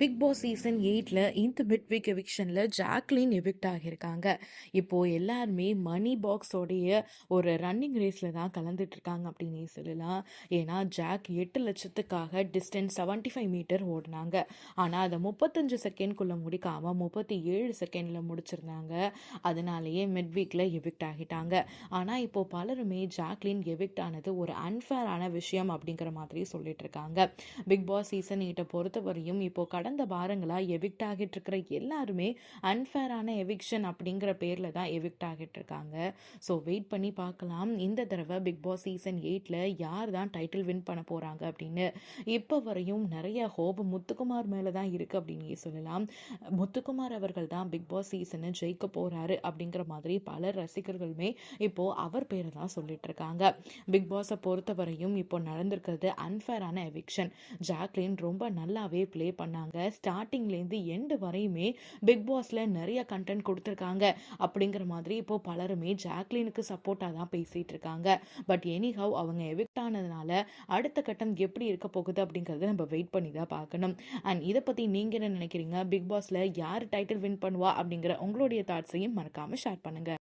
Big pass season எயிட்டில் இந்த mid week எவிக்ஷனில் ஜாக்லின் எவிக்ட் ஆகியிருக்காங்க. இப்போது எல்லாருமே மணி பாக்ஸோடைய ஒரு ரன்னிங் ரேஸில் தான் கலந்துட்டுருக்காங்க அப்படின்னே அப்படின்னு சொல்லலாம். ஏன்னா ஜாக் எட்டு லட்சத்துக்காக டிஸ்டன்ஸ் செவன்ட்டி ஃபைவ் மீட்டர் ஓடினாங்க. ஆனால் அதை முப்பத்தஞ்சு செகண்ட்குள்ளே முடிக்காமல் முப்பத்தி ஏழு செகண்டில் முடிச்சிருந்தாங்க. அதனாலேயே மிட் வீக்கில் எவிக்ட் ஆகிட்டாங்க. ஆனால் இப்போது பலருமே ஜாக்லின் எவிக்ட் ஆனது ஒரு அன்ஃபேரான விஷயம் அப்படிங்கிற மாதிரி சொல்லிட்டு இருக்காங்க பிக் பாஸ் சீசன் எயிட்டை பொறுத்தவரையும் இப்போது கடந்த வாரங்களாக எவிக்ட் ஆகிட்டு இருக்கிற எல்லாருமே அன்ஃபேரான எவிக்ஷன் அப்படிங்கிற பேரில் தான் எவிக்ட் ஆகிட்டு இருக்காங்க ஸோ வெயிட் பண்ணி பார்க்கலாம். இந்த தடவை பிக் பாஸ் சீசன் எயிட்டில் யார் தான் டைட்டில் வின் பண்ண போகிறாங்க அப்படின்னு இப்போ வரையும் நிறைய ஹோப் முத்துக்குமார் மேலே தான் இருக்குது அப்படின்னு சொல்லலாம். முத்துக்குமார் அவர்கள் தான் பிக் பாஸ் சீசனை ஜெயிக்க போகிறாரு அப்படிங்கிற மாதிரி பல ரசிகர்களுமே இப்போது அவர் பேரை தான் சொல்லிட்டு இருக்காங்க பிக் பாஸை பொறுத்தவரையும் இப்போ நடந்திருக்கிறது அன்ஃபேரான எவிக்ஷன் ஜாக்லின் ரொம்ப நல்லாவே ப்ளே பண்ணாங்க. ஸ்டார்டிங்லேருந்து எண்டு வரையுமே பிக் பாஸில் நிறைய கண்டென்ட் கொடுத்துருக்காங்க. அப்படிங்கிற மாதிரி இப்போ பலருமே ஜாக்லினுக்கு சப்போர்ட்டாக தான் பேசிகிட்டு இருக்காங்க. பட் எனிஹவ் அவங்க எவிக்ட் ஆனதுனால அடுத்த கட்டம் எப்படி இருக்க போகுது அப்படிங்கிறத நம்ம வெயிட் பண்ணி தான் பார்க்கணும். அண்ட் இதை பற்றி நீங்கள் என்ன நினைக்கிறீங்க? பிக் பாஸில் யார் டைட்டில் வின் பண்ணுவா அப்படிங்கிற உங்களுடைய தாட்ஸையும் மறக்காமல் ஷேர் பண்ணுங்கள்